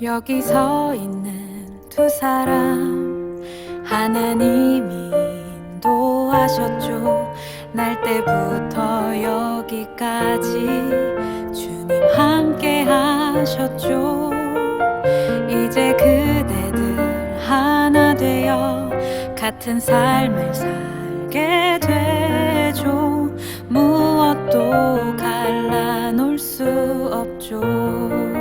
여기 서 있는 두 사람. 하나님이 인도하셨죠. 날 때부터 여기까지 주님 함께 하셨죠. 이제 그대들 하나 되어 같은 삶을 살게 되죠. 무엇도 갈라놓을 수 없죠.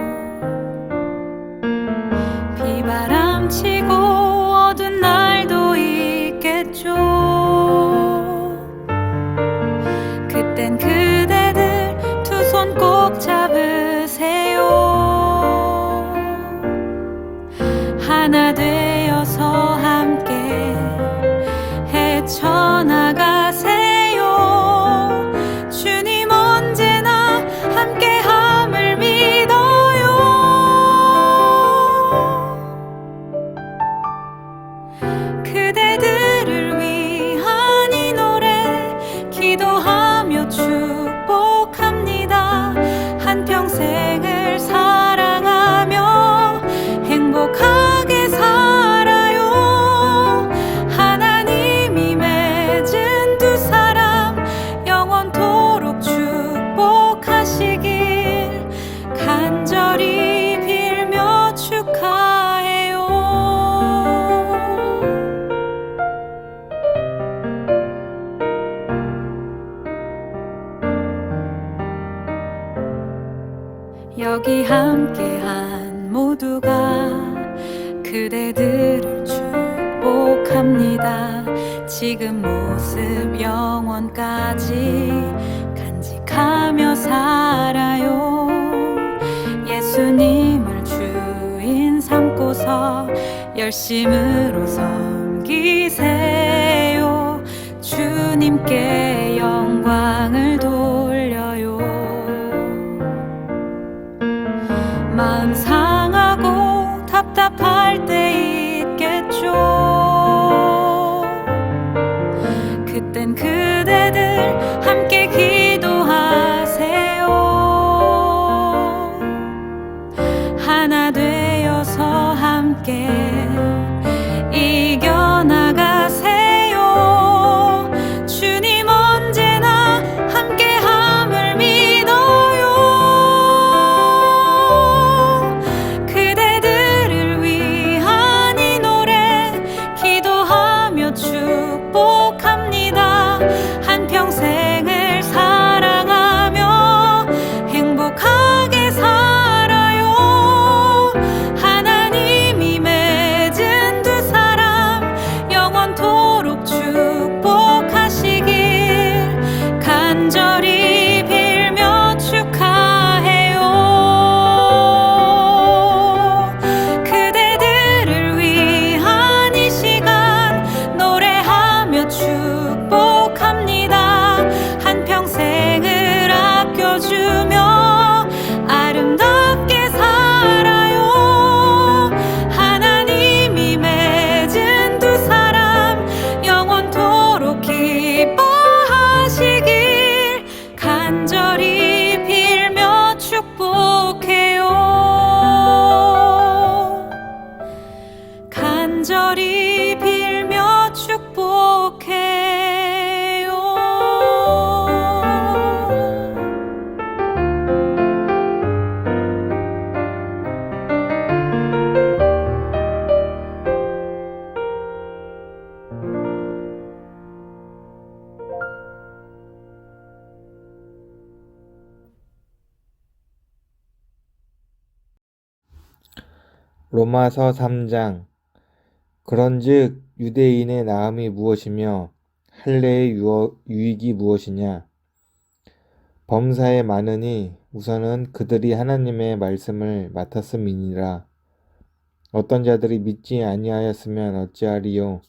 Canada. 결심으로서. 로마서 3장. 그런즉 유대인의 나음이 무엇이며 할례의 유익이 무엇이냐? 범사에 많으니 우선은 그들이 하나님의 말씀을 맡았음이니라. 어떤 자들이 믿지 아니하였으면 어찌하리요?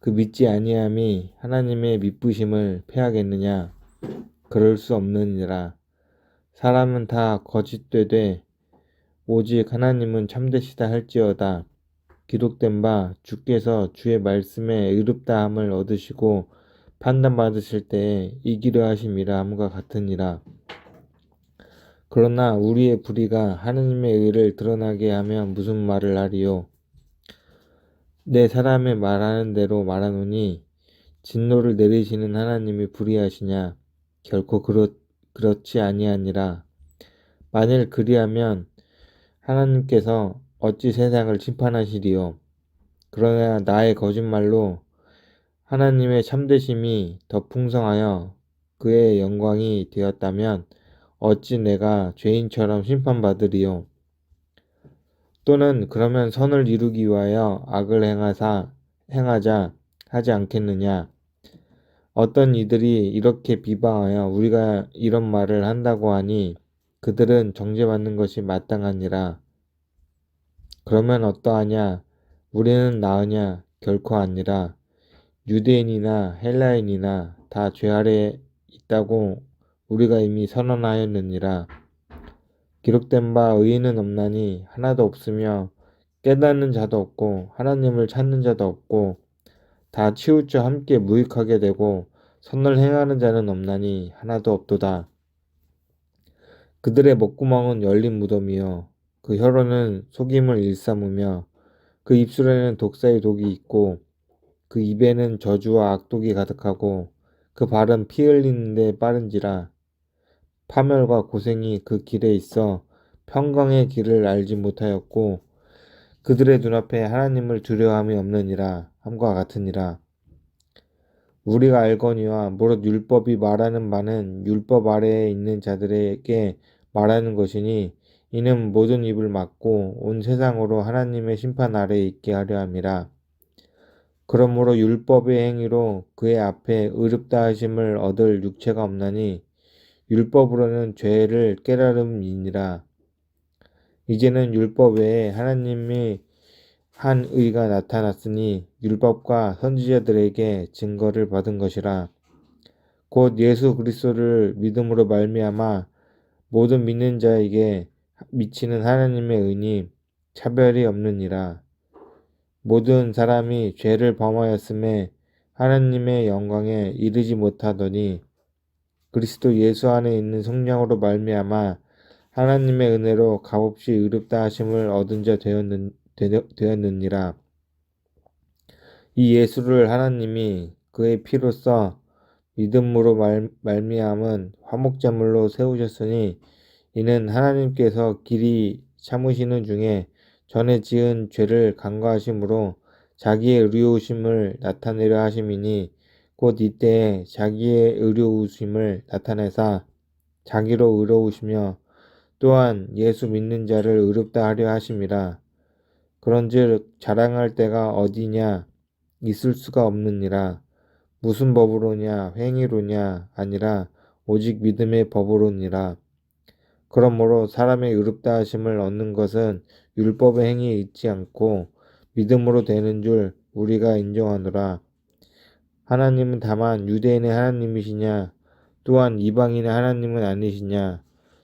그 믿지 아니함이 하나님의 믿부심을 폐하겠느냐? 그럴 수 없느니라. 사람은 다 거짓되되 오직 하나님은 참되시다 할지어다. 기록된 바 주께서 주의 말씀에 의롭다함을 얻으시고 판단받으실 때에 이기려 하심이라 함과 같으니라. 그러나 우리의 불의가 하느님의 의를 드러나게 하면 무슨 말을 하리요? 내 사람의 말하는 대로 말하노니 진노를 내리시는 하나님이 불의하시냐? 결코 그렇, 그렇지 아니하니라. 만일 그리하면 하나님께서 어찌 세상을 심판하시리요? 그러나 나의 거짓말로 하나님의 참되심이 더 풍성하여 그의 영광이 되었다면 어찌 내가 죄인처럼 심판받으리요? 또는 그러면 선을 이루기 위하여 악을 행하사 행하자 하지 않겠느냐? 어떤 이들이 이렇게 비방하여 우리가 이런 말을 한다고 하니 그들은 정죄받는 것이 마땅하니라. 그러면 어떠하냐? 우리는 나으냐? 결코 아니라. 유대인이나 헬라인이나 다 죄 아래 있다고 우리가 이미 선언하였느니라. 기록된 바 의인은 없나니 하나도 없으며 깨닫는 자도 없고 하나님을 찾는 자도 없고 다 치우쳐 함께 무익하게 되고 선을 행하는 자는 없나니 하나도 없도다. 그들의 목구멍은 열린 무덤이요. 그 혀로는 속임을 일삼으며 그 입술에는 독사의 독이 있고 그 입에는 저주와 악독이 가득하고 그 발은 피 흘리는데 빠른지라. 파멸과 고생이 그 길에 있어 평강의 길을 알지 못하였고 그들의 눈앞에 하나님을 두려움이 없느니라 함과 같으니라 우리가 알거니와 무릇 율법이 말하는 바는 율법 아래에 있는 자들에게 말하는 것이니 이는 모든 입을 막고 온 세상으로 하나님의 심판 아래에 있게 하려 함이라 그러므로 율법의 행위로 그의 앞에 의롭다 하심을 얻을 육체가 없나니 율법으로는 죄를 깨달음이니라. 이제는 율법 외에 하나님이 한 의가 나타났으니 율법과 선지자들에게 증거를 받은 것이라. 곧 예수 그리스도를 믿음으로 말미암아 모든 믿는 자에게 미치는 하나님의 은이 차별이 없느니라. 모든 사람이 죄를 범하였음에 하나님의 영광에 이르지 못하더니 그리스도 예수 안에 있는 성령으로 말미암아 하나님의 은혜로 값없이 의롭다 하심을 얻은 자 되었는, 되었느니라. 이 예수를 하나님이 그의 피로써 믿음으로 말, 말미암은 화목제물로 세우셨으니 이는 하나님께서 길이 참으시는 중에 전에 지은 죄를 간과하심으로 자기의 의로우심을 나타내려 하심이니 곧 이때에 자기의 의로우심을 나타내사 자기로 의로우시며 또한 예수 믿는 자를 의롭다 하려 하심이라 그런즉 자랑할 때가 어디냐? 있을 수가 없느니라. 무슨 법으로냐? 행위로냐? 아니라 오직 믿음의 법으로니라. 그러므로 사람의 의롭다 하심을 얻는 것은 율법의 행위에 있지 않고 믿음으로 되는 줄 우리가 인정하노라. 하나님은 다만 유대인의 하나님이시냐? 또한 이방인의 하나님은 아니시냐?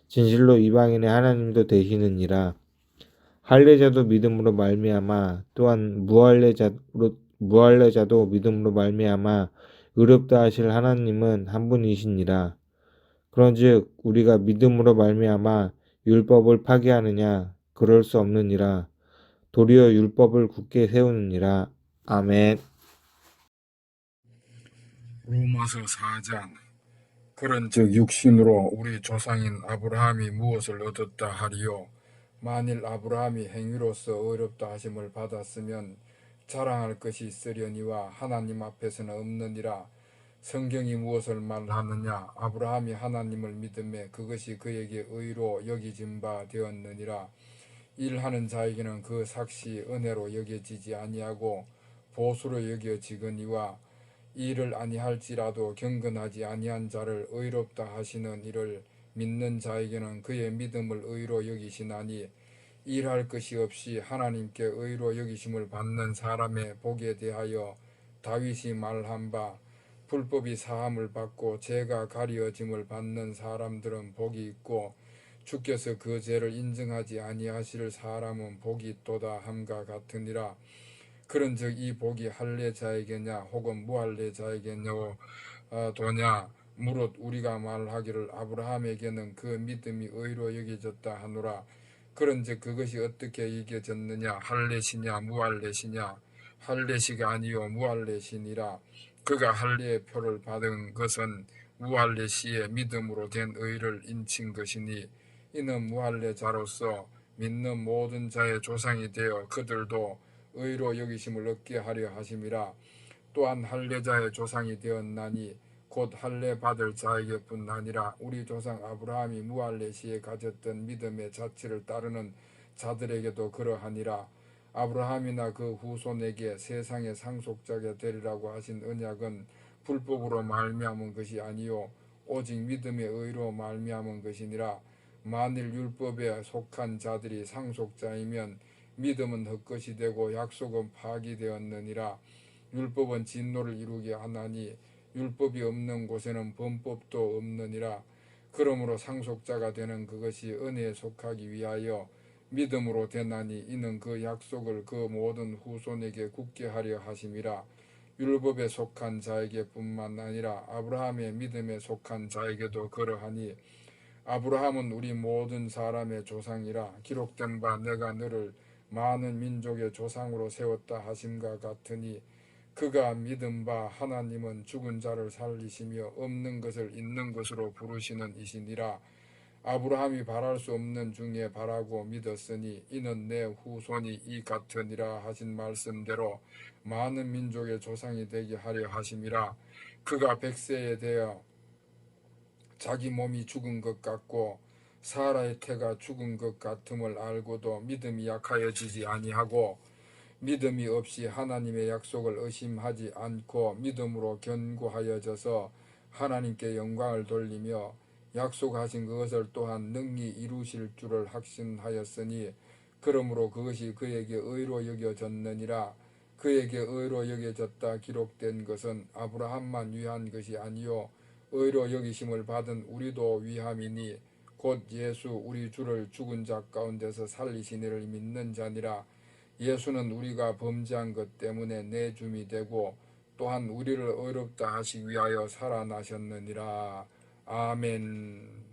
진실로 이방인의 하나님도 되시느니라. 할례자도 믿음으로 말미암아 또한 무할례자로 무할례자도 믿음으로 말미암아 의롭다 하실 하나님은 한 분이시니라. 그런즉 우리가 믿음으로 말미암아 율법을 파기하느냐? 그럴 수 없느니라. 도리어 율법을 굳게 세우느니라. 아멘. 로마서 4장. 그런즉 육신으로 우리 조상인 아브라함이 무엇을 얻었다 하리요 만일 아브라함이 행위로서 어렵다 하심을 받았으면 자랑할 것이 있으려니와 하나님 앞에서는 없느니라. 성경이 무엇을 말하느냐? 아브라함이 하나님을 믿음에 그것이 그에게 의로 여기진 바 되었느니라. 일하는 자에게는 그 삭시 은혜로 여겨지지 아니하고 보수로 여겨지거니와 일을 아니할지라도 경건하지 아니한 자를 의롭다 하시는 이를 믿는 자에게는 그의 믿음을 의로 여기시나니 일할 것이 없이 하나님께 의로 여기심을 받는 사람의 복에 대하여 다윗이 말한 바 불법이 사함을 받고 죄가 가리어짐을 받는 사람들은 복이 있고 주께서 그 죄를 인정하지 아니하실 사람은 복이 있도다 함과 같으니라. 그런즉 이 복이 할례 자에게냐 혹은 무할례 자에게냐 아, 도냐 무릇 우리가 말하기를 아브라함에게는 그 믿음이 의로 여겨졌다 하노라. 그런즉 그것이 어떻게 여겨졌느냐? 할례시냐? 무할례시냐? 할례시가 아니요 무할례시니라. 그가 할례의 표를 받은 것은 무할례시의 믿음으로 된 의를 인친 것이니 이는 무할례자로서 믿는 모든 자의 조상이 되어 그들도 의로 여기심을 얻게 하려 하심이라. 또한 할례자의 조상이 되었나니 곧 할례 받을 자에게뿐 아니라. 우리 조상 아브라함이 무할례 시에 가졌던 믿음의 자치를 따르는 자들에게도 그러하니라. 아브라함이나 그 후손에게 세상의 상속자가 되리라고 하신 언약은 불법으로 말미암은 것이 아니요 오직 믿음의 의로 말미암은 것이니라. 만일 율법에 속한 자들이 상속자이면 믿음은 헛것이 되고 약속은 파기되었느니라. 율법은 진노를 이루게 하나니 율법이 없는 곳에는 범법도 없느니라. 그러므로 상속자가 되는 그것이 은혜에 속하기 위하여 믿음으로 되나니 이는 그 약속을 그 모든 후손에게 굳게 하려 하심이라. 율법에 속한 자에게 뿐만 아니라 아브라함의 믿음에 속한 자에게도 그러하니 아브라함은 우리 모든 사람의 조상이라. 기록된 바 내가 너를 많은 민족의 조상으로 세웠다 하심과 같으니 그가 믿은 바 하나님은 죽은 자를 살리시며 없는 것을 있는 것으로 부르시는 이시니라. 아브라함이 바랄 수 없는 중에 바라고 믿었으니 이는 내 후손이 이 같으니라 하신 말씀대로 많은 민족의 조상이 되게 하려 하심이라. 그가 백세에 대어 자기 몸이 죽은 것 같고 사라의 태가 죽은 것 같음을 알고도 믿음이 약하여지지 아니하고 믿음이 없이 하나님의 약속을 의심하지 않고 믿음으로 견고하여져서 하나님께 영광을 돌리며 약속하신 그것을 또한 능히 이루실 줄을 확신하였으니 그러므로 그것이 그에게 의로 여겨졌느니라. 그에게 의로 여겨졌다 기록된 것은 아브라함만 위한 것이 아니요 의로 여기심을 받은 우리도 위함이니 곧 예수 우리 주를 죽은 자 가운데서 살리시니를 믿는 자니라 예수는 우리가 범죄한 것 때문에 내 줌이 되고 또한 우리를 의롭다 하시기 위하여 살아나셨느니라. 아멘